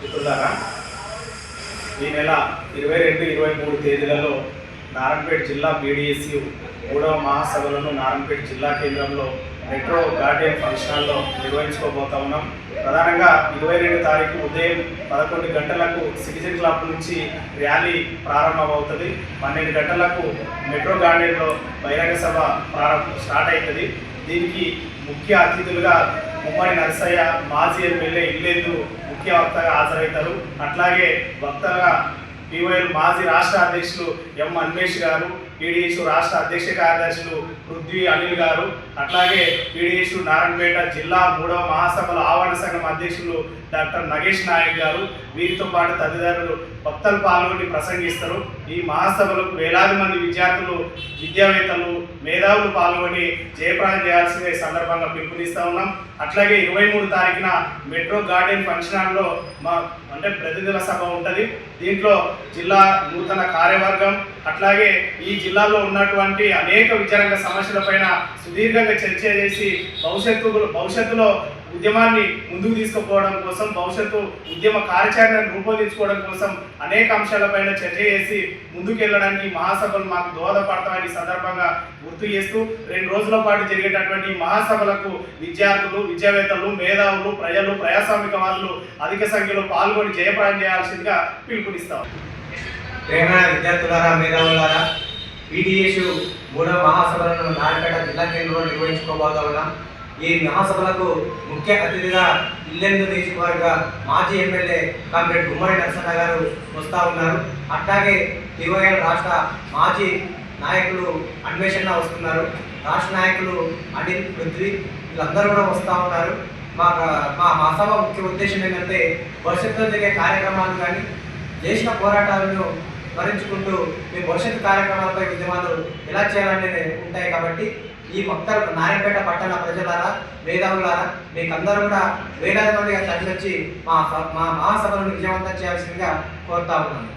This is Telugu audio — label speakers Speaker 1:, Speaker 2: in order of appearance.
Speaker 1: మిత్రులారా ఈ నెల ఇరవై రెండు ఇరవై మూడు తేదీలలో నారాయణపేట జిల్లా బీడీఎస్యు మూడవ మహాసభలను నారాయణపేట జిల్లా కేంద్రంలో మెట్రో గార్డెన్ ఫంక్షన్ హాల్లో నిర్వహించుకోబోతా ఉన్నాం. ప్రధానంగా ఇరవై రెండు తారీఖు ఉదయం పదకొండు గంటలకు సిటిజన్ క్లబ్ నుంచి ర్యాలీ ప్రారంభమవుతుంది. పన్నెండు గంటలకు మెట్రో గార్డెన్లో బహిరంగ సభ ప్రారంభం స్టార్ట్ అవుతుంది. దీనికి ముఖ్య అతిథులుగా ఉమ్మడి నరసయ్య మాజీ ఎమ్మెల్యే ఇల్లేందు ముఖ్య వక్తగా హాజరవుతారు. అట్లాగే వక్తగా పిఓఎల్ మాజీ రాష్ట్ర అధ్యక్షులు ఎం అన్వేష్ గారు పీడిఎస్ రాష్ట్ర అధ్యక్ష కార్యదర్శులు పృథ్వీ అనిల్ గారు అట్లాగే పీడిఎస్ నారాయణపేట జిల్లా మూడవ మహాసభల ఆవరణ సంఘం అధ్యక్షులు డాక్టర్ నగేష్ నాయక్ గారు. వీరితో పాటు తదితరులు భక్తులు పాల్గొని ప్రసంగిస్తారు. ఈ మహాసభలకు వేలాది మంది విద్యార్థులు విద్యావేత్తలు మేధావులు పాల్గొని జయప్రదం చేయాల్సిన సందర్భంగా పిలుపునిస్తూ ఉన్నాం. అట్లాగే ఇరవై మూడు తారీఖున మెట్రో గార్డెన్ ఫంక్షన్ హాల్లో మా అంటే ప్రతినిధుల సభ ఉంటుంది. దీంట్లో జిల్లా నూతన కార్యవర్గం అట్లాగే ఈ జిల్లాలో ఉన్నటువంటి అనేక విద్యారంగ సమస్యలపైన సుదీర్ఘంగా చర్చ చేసి భవిష్యత్తు భవిష్యత్తులో ఉద్యమాన్ని ముందుకు తీసుకుపోవడం కోసం భవిష్యత్తు ఉద్యమ కార్యాచరణను రూపొందించుకోవడం కోసం అనేక అంశాలపైన చర్చ చేసి ముందుకెళ్ళడానికి మహాసభలు మాకు దోహదపడతామని సందర్భంగా గుర్తు చేస్తూ రెండు రోజుల పాటు జరిగేటటువంటి మహాసభలకు విద్యార్థులు విద్యావేత్తలు మేధావులు ప్రజలు ప్రజాస్వామికవాదులు అధిక సంఖ్యలో పాల్గొని జయప్రదం చేయాల్సిందిగా పిలుపునిస్తాం.
Speaker 2: తెలంగాణ విద్యార్థులారా మేధావులారా పీడిఎస్ మూడవ మహాసభలను నారాయణపేట జిల్లా కేంద్రంలో నిర్వహించుకోబోతా ఉన్నాం. ఈ మహాసభలకు ముఖ్య అతిథిగా ఇల్లెందు నియోజకవర్గ మాజీ ఎమ్మెల్యే కామ్రేడ్ గుమ్మడి నరసన్న గారు వస్తూ ఉన్నారు. అట్లాగే దివోఎల్ రాష్ట్ర మాజీ నాయకులు అన్వేషణ వస్తున్నారు. రాష్ట్ర నాయకులు అనిల్ పృథ్వీ వీళ్ళందరూ కూడా వస్తూ ఉన్నారు. మా మా మహాసభ ముఖ్య ఉద్దేశం ఏంటంటే భవిష్యత్తులో జరిగే కార్యక్రమాలు కానీ చేసిన పోరాటాలను స్మరించుకుంటూ మీ భవిష్యత్తు కార్యక్రమాలపై ఉద్యమాలు ఎలా చేయాలనేది ఉంటాయి కాబట్టి ఈ మొత్తం నారాయణపేట పట్టణ ప్రజలారా మేధావులారా మీకందరూ కూడా వేలాది మందిగా తరలివచ్చి మా మా మహాసభలను విజయవంతం చేయాల్సిందిగా కోరుతా ఉన్నాను.